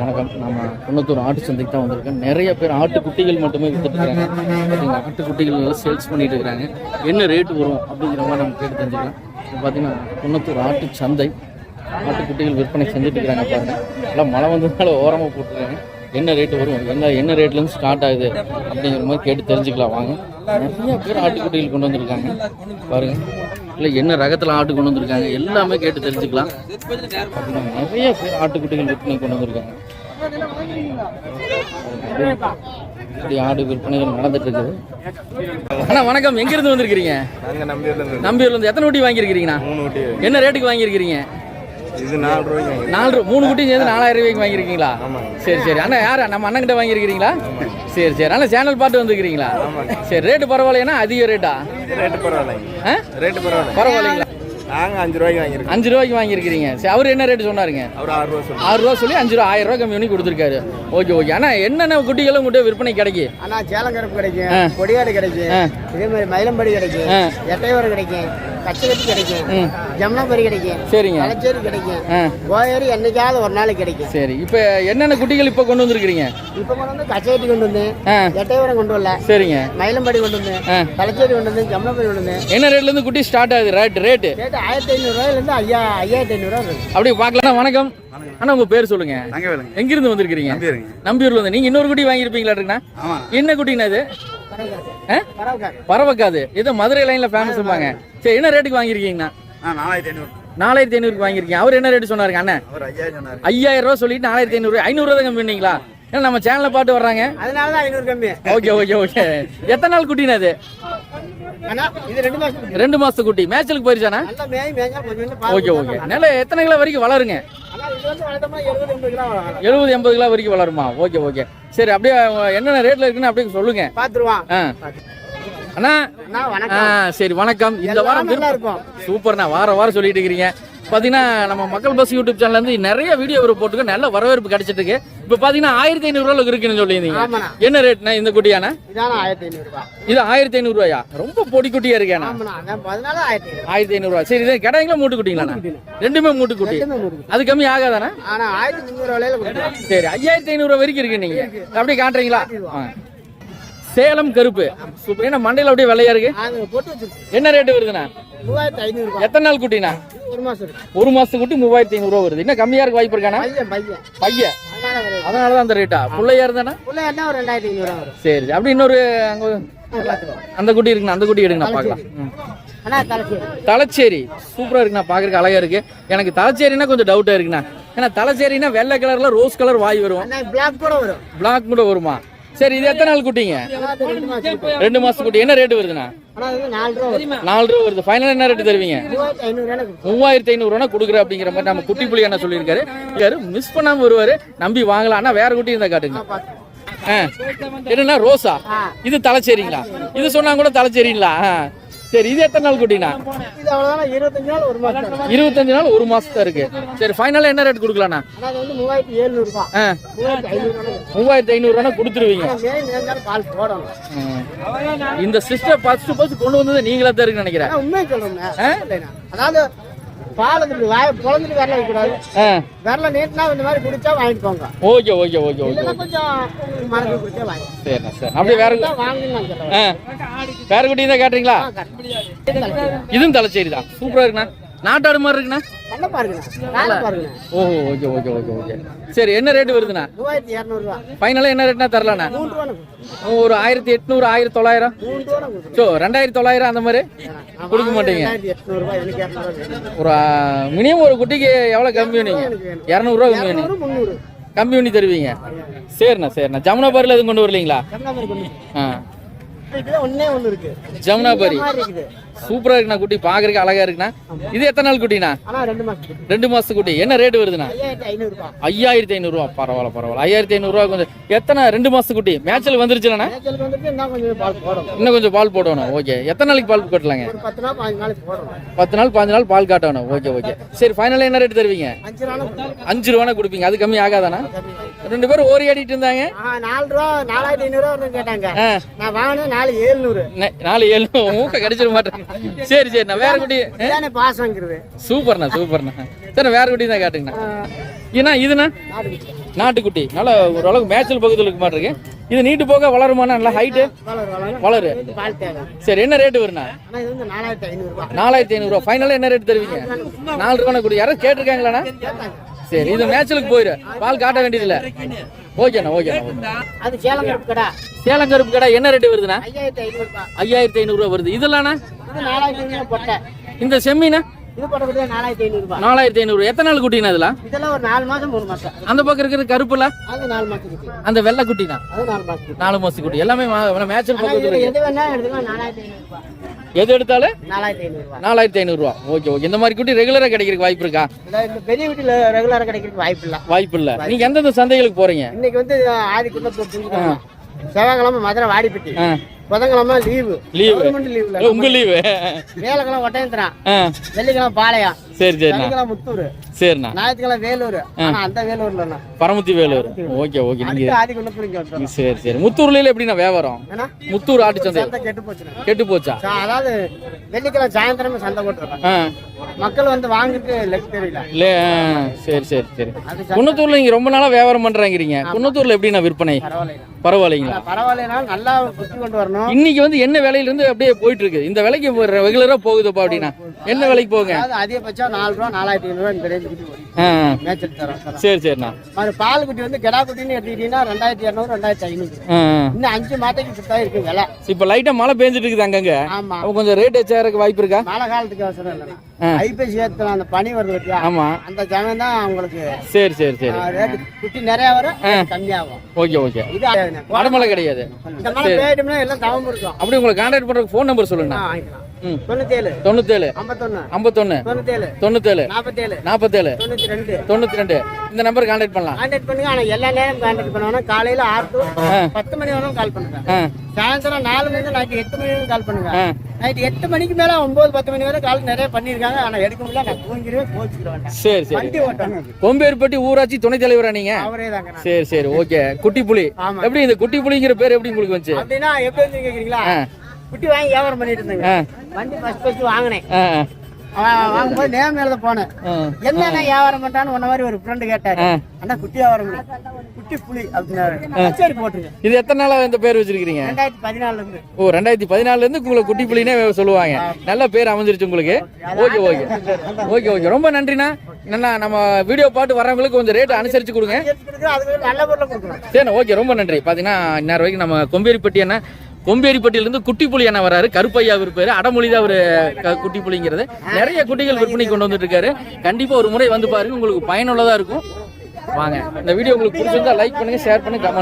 வணக்கம். நம்ம குன்னத்தூர் ஆட்டு சந்தைக்கு தான் வந்திருக்கேன். நிறைய பேர் ஆட்டுக்குட்டிகள் மட்டுமே வித்துட்டு பார்த்தீங்கன்னா ஆட்டுக்குட்டிகள் எல்லாம் சேல்ஸ் பண்ணிட்டு இருக்கிறாங்க என்ன ரேட் வரும் அப்படிங்கிற மாதிரி நம்ம கேட்டு தெரிஞ்சுக்கலாம். பார்த்தீங்கன்னா குன்னத்தூர் ஆட்டு சந்தை ஆட்டுக்குட்டிகள் விற்பனை செஞ்சுட்டு இருக்கிறாங்க பாருங்க. எல்லாம் மழை வந்ததுனால ஓரமாக போட்டுருக்காங்க. என்ன ரேட்டு வரும்? என்ன என்ன ரேட்லேருந்து ஸ்டார்ட் ஆகுது அப்படிங்கிற மாதிரி கேட்டு தெரிஞ்சுக்கலாம். வாங்க. நிறைய பேர் ஆட்டுக்குட்டிகள் கொண்டு வந்திருக்காங்க. பாருங்கள் இல்லை என்ன ரகத்தில் ஆட்டு கொண்டு வந்திருக்காங்க எல்லாமே கேட்டு தெரிஞ்சுக்கலாம். நிறைய பேர் ஆட்டுக்குட்டிகள் விற்பனை கொண்டு வந்திருக்காங்க. இப்படி ஆடு விற்பனைகள் நடந்துட்டு இருக்குது. அண்ணா வணக்கம். எங்கிருந்து வந்திருக்கிறீங்க? நம்பியூர்ல இருந்து எத்தனை குட்டி வாங்கியிருக்கிறீங்கண்ணா? ஊட்டி என்ன ரேட்டுக்கு வாங்கியிருக்கிறீங்க? இது நாலு ரூபாய்க்கு நாலு ரூ- மூணு குட்டி சேர்ந்து நாலாயிரம் ரூபாய்க்கு வாங்கியிருக்கீங்களா? சரி சரி. அண்ணா யாரா? நம்ம அண்ணன் கிட்ட வாங்கியிருக்கிறீங்களா சரி சரி. அண்ணா சேனல் பார்த்து வந்துருக்கிறீங்களா? சரி ரேட்டு பரவாயில்லையா அதிக ரேட்டா? ரேட்டு பரவாயில்லைங்க ஆ? ரேட்டு பரவாயில்ல. பரவாயில்லைங்களா? நாங்க அஞ்சு ரூபாய்க்கு வாங்கியிருக்கோம். அஞ்சு ரூபாய்க்கு வாங்கியிருக்கிறீங்க. சரி அவர் என்ன ரேட்டு சொன்னாருங்க? அவர் ஆறு ரூபா சொல்லுங்க ஆறு ரூபா சொல்லி அஞ்சு ரூபா ஆயிரம் ரூபா கம்மி பண்ணி கொடுத்துருக்காரு. Okay okay. அண்ணா என்னென்ன குட்டிகளும் உங்கள்கிட்ட விற்பனை கிடைக்கும் அண்ணா சேலங்கருப்பு. கிடைக்கும் கொடியாடு கிடைக்கும். இதே மாதிரி மயிலம்படி கிடைக்கும். எட்டையோரம் கிடைக்கும் கச்சகட்டி கிடைக்கும். ஜமுனாபரி கிடைக்கும். சரிங்க. தலைச்சேரி கிடைக்கும். கோயேரி என்னைக்காவது ஒரு நாளைக்கு கிடைக்கும். சரி. இப்போ என்னென்ன குட்டிகள் இப்போ கொண்டு வந்திருக்கிறீங்க? இப்போ கொண்டு வந்து கச்சகட்டி கொண்டு வந்தேன் ஆ. எட்டையோரம் கொண்டு வரல. சரிங்க. மயிலம்படி கொண்டு வந்தேன் ஆ. தலைச்சேரி கொண்டு வந்தேன் ஜமுனாபரி கொண்டு வந்தேன் என்ன ரேட்லேருந்து குட்டி ஸ்டார்ட் ஆகுது? ரேட் ரேட்டு ரேட்டு ஆயிரத்தி ஐநூறுரூவாயிலேருந்து ஐயா ஐயாயிரத்தி ஐநூறுரூவா இருக்கு அப்படியே பார்க்கலாம் வணக்கம். அண்ணா உங்கள் பேர் சொல்லுங்க. எங்கிருந்து வந்திருக்கிறீங்க? நம்பிடுங்க நம்பியூர்ல வந்து நீங்க இன்னொரு குட்டி வாங்கியிருப்பீங்களா என்ன குட்டிண்ணா இது? பறவைக்காது இது மதுரை லைன்ல ஃபேமஸ் இருப்பாங்க சரி என்ன ரேட்டுக்கு வாங்கியிருக்கீங்கண்ணா? ஆ நாலாயிரத்தி ஐநூறு. நாலாயிரத்தி ஐநூறுக்கு வாங்கியிருக்கீங்க. அவர் என்ன ரேட்டு சொன்னாருங்க அண்ணன் ஐயாயிரம் ரூபா சொல்லிட்டு நாலாயிரத்தி ஐநூறு ஐநூறு தான் கம்மி பண்ணீங்களா ஏன்னா நம்ம சேனலை பாட்டு வர்றாங்க. ஐநூறு கம்மி. Okay okay okay. எத்தனை நாள் அண்ணா இது ரெண்டு மாசத்து குட்டி. மேட்சலுக்கு போயிருச்சாண்ணா? நல்லா மேய் மேய்ஞ்சா கொஞ்சம் கொஞ்சம் ஓகே ஓகே. நல்ல எத்தனை கிலோ வரைக்கும் வளருங்க? எழுபது எண்பது கிலோ வரைக்கும் வளருமா? Okay okay. சரி அப்படியே என்னென்ன ரேட்ல இருக்குன்னு அப்படியே சொல்லுங்க. பார்த்துருவான் ஆ. அண்ணா சரி வணக்கம். இந்த வாரம் சூப்பர்ண்ணா. வாரம் வாரம் சொல்லிட்டு இருக்கிறீங்க. பார்த்தீங்கன்னா நம்ம மக்கள் பஸ் யூடியூப் சேனல்ல இருந்து நிறைய வீடியோ ஒரு போட்டுக்க நல்ல வரவேற்பு கிடைச்சிட்டு இருக்கு இப்போ பார்த்தீங்கன்னா ஆயிரத்தி ஐநூறுரூவா இருக்குன்னு சொல்லியிருந்தீங்க. என்ன ரேட்ண்ணா இந்த குட்டியாண்ணா இதான ஆயிரத்தி ஐநூறுபா. இது ஆயிரத்தி ஐநூறுரூவாயா ரொம்ப பொடி குட்டியா இருக்கேண்ணா ஆயிரத்தி ஐநூறு. ஆயிரத்தி ஐநூறுரூவா சரி இது கடைங்களா மூட்டு குட்டிங்களாண்ணா ரெண்டுமே மூட்டு குட்டி. அது கம்மி கொடுக்குறோம் சரி ஐயாயிரத்தி ஐநூறுரூவா வரைக்கும் இருக்கு நீங்க. அப்படியே காட்டுறீங்களா. சேலம் கருப்பு. சூப்பர். ஏன்னா மண்டையில் அப்படியே வெள்ளையா இருக்கு? என்ன ரேட்டு வருதுண்ணா? எத்தனை நாள் குட்டிண்ணா? ஒரு மாசம் ஒரு மாசத்துக்கு குட்டி மூவாயிரத்தி ஐநூறுரூவா வருது. இன்னும் கம்மியா இருக்க வாய்ப்பு இருக்காண்ணா பையன் பையன். அதனால தான் அந்த ரேட்டா பிள்ளையா என்ன ஒரு ரெண்டாயிரத்தி வரும். சரி. அப்படி இன்னொரு அங்க அந்த குட்டி இருக்குண்ணா அந்த குட்டி எடுங்கண்ணா பார்க்கலாம். தலச்சேரி. சூப்பரா இருக்குண்ணா பார்க்கறதுக்கு அழகா இருக்கு. எனக்கு தலச்சேரினா கொஞ்சம் டவுட்டா இருக்குண்ணா. ஏன்னா தலச்சேரினா வெள்ளை கலர்ல ரோஸ் கலர் வாய் வரும். பிளாக் கூட வரும். பிளாக் கூட வருமா? சரி இது எத்தனை நாள் குட்டிங்க? ரெண்டு மாசம் கூட்டி. குட்டி என்ன ரேட் வருதுண்ணா? நாலு ரூபா வருது. ஃபைனல் என்ன ரேட் தருவீங்க? மூவாயிரத்தி ஐநூறு ரூபா கொடுக்குற அப்படிங்கிற மாதிரி நம்ம குட்டி புள்ளி என்ன சொல்லியிருக்காரு மிஸ் பண்ணாம வருவாரு. நம்பி வாங்கலாம். ஆனா வேற குட்டி இருந்தா காட்டுங்க. ஆ. என்னன்னா ரோசா? இது தலைச்சேரிங்களா? இது சொன்னா கூட தலைச்சேரிங்களா? சரி இது எத்தனை நாள் குட்டினா? இது அவ்வளவுதான்? இருபத்தஞ்சு நாள் ஒரு மாசம். இருபத்தஞ்சு நாள் ஒரு மாசத்தா இருக்கு. சரி ஃபைனலா என்ன ரேட் வந்து மூவாயிரத்தி எழுநூறு மூவாயிரத்தி ஐநூறு கொடுத்துருவீங்க. இந்த சிஸ்டர் ஃபர்ஸ்ட் ஃபர்ஸ்ட் கொண்டு வந்தது நீங்களா தான் இருக்குன்னு நினைக்கிறேன். அதாவது பால் இப்படி வாய பொழந்துட்டு விரல வைக்கக்கூடாது. விரல நீட்டினா இந்த மாதிரி குடிச்சா வாங்கிட்டு போங்க ஓகே ஓகே ஓகே ஓகே. இல்லைன்னா கொஞ்சம் மரத்து குடிச்சா வாங்கி சரிண்ணா சரி அப்படியே வேற ஆ. வேற குட்டி தான் காட்டுறீங்களா? இதுவும் தலைச்சேரி தான் சூப்பரா இருக்குண்ணா. நாட்டாடு மாதிரி இருக்குண்ணா. நல்லா பாருங்க ஓஹோ ஓகே ஓகே ஓகே ஓகே. சரி என்ன ரேட் வருதுண்ணா? மூவாயிரத்தி இரநூறுவா. ஃபைனலாக என்ன ரேட்னா தரலாண்ணா? ஒரு ஆயிரத்தி எட்நூறு ஆயிரத்தி தொள்ளாயிரம்? ஸோ ரெண்டாயிரத்தி தொள்ளாயிரம் அந்த மாதிரி? கொடுக்க மாட்டீங்க. ஒரு மினிமம் ஒரு குட்டிக்கு எவ்வளோ கம்மி இரநூறுவா கம்மி பண்ணி கம்மி தருவீங்க. சரிண்ணா சரிண்ணா. ஜமுனாபாரியில் எதுவும் கொண்டு வரலீங்களா? ஆ. ஜமுனாபாரி. சூப்பரா இருக்குண்ணா குட்டி. பார்க்கறதுக்கு அழகா இருக்குண்ணா. இது எத்தனை நாள் குட்டிண்ணா? ரெண்டு மாசத்து குட்டி. என்ன ரேட் வருதுண்ணா? ஐயாயிரத்தி ஐநூறுரூவா பரவாயில்ல பரவாயில்ல. ஐயாயிரத்தி ஐநூறுரூவா கொஞ்சம். எத்தனை? ரெண்டு மாசத்து குட்டி. மேட்சில் வந்துருச்சுண்ணா இன்னும் கொஞ்சம் பால் போடணும். ஓகே. எத்தனை நாளைக்கு பால் கட்டலாங்க? பத்து நாள் பாஞ்சு நாள் பால் காட்டணும். Okay okay. சரி ஃபைனலாக என்ன ரேட் தருவீங்க? அஞ்சு ரூபானா கொடுப்பீங்க. அது கம்மி ஆகாதாண்ணா? ரெண்டு பேரும் ஓரி ஆடிட்டு இருந்தாங்க. நாலு ரூபா நாலாயிரத்தி வருதுன்னு கேட்டாங்க. நான் நாலு ஏழுநூறு. நாலு ஏழு மூக்க கடிச்சிட மாட்டேன் சரி சரி நான் வேற குட்டி வாங்கிறது சூப்பர்ண்ணா சூப்பர்ண்ணா. சரி வேற குட்டி தான் காட்டுங்கண்ணா. ஏன்னா இதுண்ணா? நாடு குட்டி. நாட்டுக்குட்டி. நல்லா ஓரளவுக்கு மேய்ச்சல் பகுதியில் இருக்க மாதிரி இருக்கு. இது நீட்டு போக வளருமாண்ணா? நல்லா ஹைட்டு வளரு. சரி என்ன ரேட்டு வருண்ணா? நாலாயிரத்தி ஐநூறுரூவா ஃபைனலாக என்ன ரேட் தருவீங்க? நாலு ரூபாய். குடி யாராவது கேட்டிருக்காங்களாண்ணா? சரி இது மேய்ச்சலுக்கு போயிரு. பால் காட்ட வேண்டியதில்லை. ஓகேண்ணா ஓகேண்ணா அது சேலம் கருப்பு கடை. சேலம் கருப்பு கடை. என்ன ரேட்டு வருதுண்ணா? ஐயாயிரத்தி ஐநூறு ரூபாய் ஐயாயிரத்தி ஐநூறுரூவா வருது. இதெல்லாண்ணா? இது நாலாயிரத்தி ஐநூறு பொட்டை. இந்த செம்மீனா? இது பொட்டை கொடுத்தா நாலாயிரத்தி ஐநூறு ரூபாய் நாலாயிரத்தி ஐநூறு. எத்தனை நாள் குட்டினா இதெல்லாம்? இதெல்லாம் ஒரு நாலு மாசம் மூணு மாசம். அந்த பக்கம் இருக்கிறது கருப்புல? அது நாலு மாசம் அந்த வெள்ளை குட்டினா அது நாலு மாசம் குட்டி. நாலு மாசம் குட்டி. எல்லாமே பக்கத்துல எது வேணா எடுத்துக்கலாம். நாலாயிரத்தி ஐநூறு ரூபாய் எது எடுத்தாலும் நாலாயிரத்தி ஐநூறுரூவா ஓகே ஓகே. இந்த மாதிரி குட்டி ரெகுலராக கிடைக்கிறதுக்கு வாய்ப்பு இருக்கா? பெரிய வீட்டுல ரெகுலரா கிடைக்கிறதுக்கு வாய்ப்பு இல்ல. வாய்ப்பு இல்லை. நீங்கள் எந்தெந்த சந்தைகளுக்கு போறீங்க? இன்னைக்கு வந்து ஆதிக்குள்ள செவ்வாய்க்கிழமை மதுரை வாடிப்பட்டி. புதன்கிழமை லீவு லீவு லீவ்ல உங்க லீவு வேலைக்கிழமை ஒட்டயந்திரம். வெள்ளிக்கிழமை பாளையம். சரி சனிக்கிழமை முத்தூர். சரிண்ணா. ஞாயிற்றுக்கிழமை வேலூர். ஆனா அந்த வேலூர்ல. பரமத்தி வேலூர். Okay okay. நீங்க சரி சரி. முத்தூர்ல எப்படிண்ணா வியாபாரம்? முத்தூர் ஆட்டு சந்தை கெட்டு போச்சுன்னா கெட்டு போச்சா? அதாவது வெள்ளிக்கிழமை சாயந்தரமே சந்தை போட்டுருக்காங்க. ஆ. மக்கள் வந்து வாங்கிட்டு லெக் தெரியல. இல்ல சரி சரி சரி. குன்னத்தூர்ல நீங்க ரொம்ப நாளா வியாபாரம் பண்றாங்கிறீங்க. குன்னத்தூர்ல எப்படிண்ணா விற்பனை? பரவாயில்ல பரவாயில்லைங்களா? பரவாயில்லைனா நல்லா கொண்டு வரணும். இன்னைக்கு வந்து என்ன விலையில இருந்து அப்படியே போயிட்டு இருக்கு இந்த விலைக்கு ரெகுலரா போகுதுப்பா அப்படின்னா. என்ன விலைக்கு அதாவது அதிகபட்சம் நாலு ரூபா நாலாயிரத்தி வரும் ஆ, மேய்ச்சல் தரோம். சரி சரிண்ணா. அது பால் குட்டி வந்து கெடா குட்டின்னு எடுத்துக்கிட்டீங்கன்னா ரெண்டாயிரத்தி இரநூறு ரெண்டாயிரத்தி ஐநூறு. இன்னும் அஞ்சு மாட்டைக்கு சுத்தா இருக்கு விலை. இப்ப லைட்டா மழை பெஞ்சிட்டு இருக்குது அங்கங்க. ஆமா. கொஞ்சம் ரேட் எச்சாருக்கு வாய்ப்பு இருக்கா? மழை காலத்துக்கு அவசரம் இல்லைண்ணா. ஆ. ஐப்பசி ஏத்துல அந்த பனி வருது பத்தியா ஆமா. அந்த ஜனம் தான் உங்களுக்கு சரி சரி சரி. ரேட்டு குட்டி நிறைய வரும் கம்மியாகும். Okay okay. இது. அடமலை கிடையாது. இந்த மழை பெய்யட்டும்னா எல்லாம் அப்படி உங்களை கான்டாக்ட் பண்றதுக்கு ஃபோன் நம்பர் சொல்லுங்கண்ணா ம். தொண்ணூத்தேழு. தொண்ணூத்தேழு. ஐம்பத்தொன்னு. ஐம்பத்தொன்னு. தொண்ணூத்தேழு. தொண்ணூத்தேழு. நாற்பத்தேழு நாற்பத்தேழு தொண்ணூத்தி ரெண்டு தொண்ணூத்தி ரெண்டு இந்த நம்பர் கான்டாக்ட் பண்ணலாம். கான்டாக்ட் பண்ணுங்க. ஆனா எல்லா நேரம் கான்டாக்ட் பண்ணுவாங்க காலையில ஆறு ஆ. பத்து மணி வரைக்கும் கால் பண்ணுங்க சாயந்தரம் நாலு மணி நைட்டு எட்டு மணி வரைக்கும் கால் பண்ணுங்க நைட்டு எட்டு மணிக்கு மேல ஒன்பது பத்து மணி வரை கால் நிறைய பண்ணிருக்காங்க ஆனா எடுக்க முடியல. நான் தூங்கிடுவேன் கோச்சுக்கிற வேண்டாம் சரி சரி. கொம்பேரிப்பட்டி ஊராட்சி துணைத் தலைவரா நீங்க? அவரே தாங்க. சரி சரி. ஓகே. குட்டி புலி. எப்படி இந்த குட்டி புலிங்கிற பேர் எப்படி உங்களுக்கு வந்துச்சு? அப்படின்னா எப்படி வந்து கேக்குறீங்களா? ஆ. குட்டி வாங்கி வியாபாரம் பண்ணிட்டு இருந்தேங்க. வண்டி ஃபர்ஸ்ட் ஃபர்ஸ்ட் வாங்கினேன். வாங்கும்போது நேம் எழுத போனேன். என்னென்ன வியாபாரம் பண்றான்னு உன்ன மாதிரி ஒரு ஃப்ரெண்டு கேட்டாரு. அண்ணா குட்டி வியாபாரம். குட்டி புலி அப்படின்னாரு. சரி போட்டுருங்க இது எத்தனை நாளா இந்த பேர் வச்சிருக்கீங்க ரெண்டாயிரத்தி பதினாலுல இருந்து. ஓ ரெண்டாயிரத்தி பதினாலுல இருந்து உங்களுக்கு குட்டி புலினே சொல்லுவாங்க. நல்ல பேர் அமைஞ்சிருச்சு உங்களுக்கு. Okay okay. Okay okay. ரொம்ப நன்றிண்ணா. என்னண்ணா நம்ம வீடியோ பாட்டு வரவங்களுக்கு கொஞ்சம் ரேட் அனுசரிச்சு கொடுங்க. சரிண்ணா ஓகே. ரொம்ப நன்றி. பார்த்தீங்கன்னா இந்நேரம் வரைக்கும் நம்ம கொம்பேரிப்பட்டி அண்ணா கொம்பேரிப்பட்டியிலிருந்து குட்டி புலி அண்ணா வராரு. கருப்பையா விற்பாரு அடமொழி தான் ஒரு குட்டி புலிங்கிறது நிறைய குட்டிகள் விற்பனை கொண்டு வந்துட்டு இருக்காரு கண்டிப்பா ஒரு முறை வந்து பாருங்க உங்களுக்கு பயனுள்ளதா இருக்கும். வாங்க இந்த வீடியோ உங்களுக்கு பிடிச்சிருந்தா லைக் பண்ணுங்க ஷேர் பண்ணுங்க கமெண்ட்